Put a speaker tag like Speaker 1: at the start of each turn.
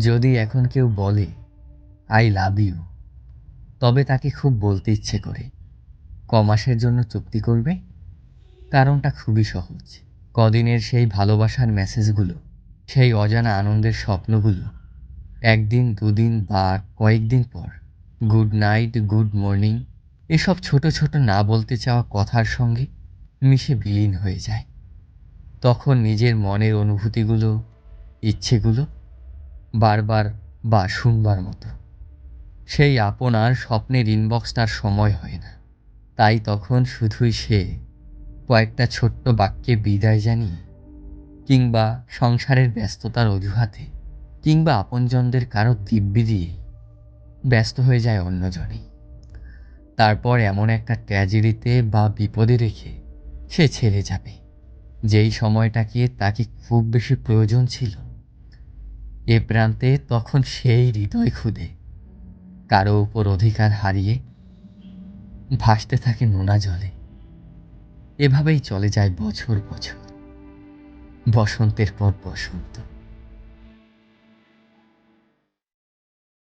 Speaker 1: যদি এখন কেউ বলে, আই লাভ ইউ তবে তাকে খুব বলতে ইচ্ছে করে। ক মাসের জন্য চুক্তি করবে? কারণটা খুবই সহজ। কদিনের সেই ভালোবাসার মেসেজগুলো, সেই অজানা আনন্দের স্বপ্নগুলো, একদিন, দুদিন বা কয়েকদিন পর, গুড নাইট গুড মর্নিং এসব ছোট ছোট না বলতে চাওয়া কথার সঙ্গে মিশে বিলীন হয়ে যায়। তখন নিজের মনের অনুভূতিগুলো, ইচ্ছেগুলো বারবার বা শুনবার মতো। সেই আপনার স্বপ্নের ইনবক্সটার সময় হয় না। তাই তখন শুধুই সে কয়েকটা ছোট্ট বাক্যে বিদায় জানিয়ে কিংবা সংসারের ব্যস্ততার অজুহাতে কিংবা আপনজনদের কারও দিব্যি দিয়ে ব্যস্ত হয়ে যায় অন্যজনই। তারপর এমন একটা ট্র্যাজেডিতে বা বিপদে রেখে সে ছেড়ে যাবে। যেই সময়টাকে তাকে খুব বেশি প্রয়োজন ছিল। এ প্রান্তে তখন সেই হৃদয় খুদে। কারও উপর অধিকার হারিয়ে ভাসতে থাকে নোনা জলে। এভাবেই চলে যায় বছর বছর। বসন্তের পর বসন্ত।